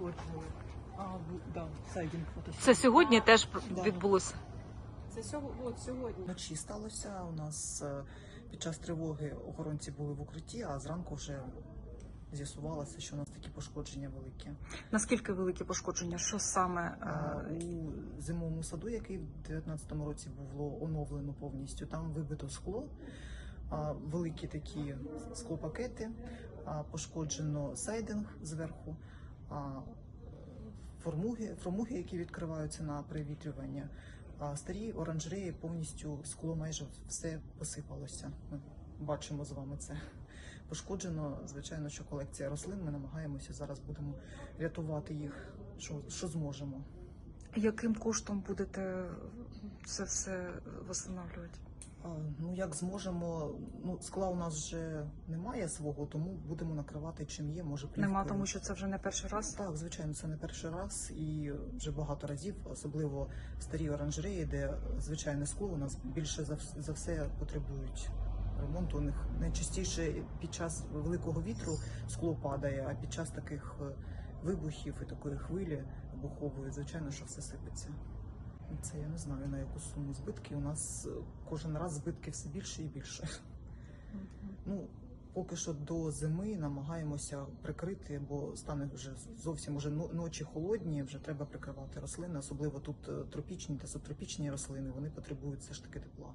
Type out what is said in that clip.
пошкоджили. А, да, сайдінг фото. Це сьогодні теж Да. відбулося. Це сьогодні, от сьогодні. Вночі сталося. У нас е, під час тривоги охоронці були в укритті, а зранку вже з'ясувалося, що у нас такі пошкодження великі. Наскільки великі пошкодження? Що саме? А, е, У зимовому саду, який в 2019 році було оновлено повністю, там вибито скло, а, великі такі склопакети, а, пошкоджено сайдинг зверху, формуги, формуги, які відкриваються на привітрювання. А старі оранжереї повністю скло майже все посипалося. Ми бачимо з вами це. Пошкоджено, звичайно, що колекція рослин. Ми намагаємося зараз будемо рятувати їх, що, що зможемо. Яким коштом будете це все встановлювати? Ну, як зможемо, ну скла у нас вже немає свого, тому будемо накривати чим є. Може плівкою. Нема, тому що це вже не перший раз. так, звичайно, це не перший раз і вже багато разів, особливо старі оранжереї, де звичайне скло у нас більше за, за все потребують ремонту. У них найчастіше під час великого вітру скло падає, а під час таких е, вибухів і такої хвилі вибухової, звичайно, що все сипеться. Це я не знаю на яку суму збитки. У нас е, кожен раз збитки все більше і більше. Ну, поки що до зими намагаємося прикрити, бо стане вже зовсім уже ночі холодні, вже треба прикривати рослини, особливо тут е, тропічні та субтропічні рослини, вони потребують все ж таки тепла.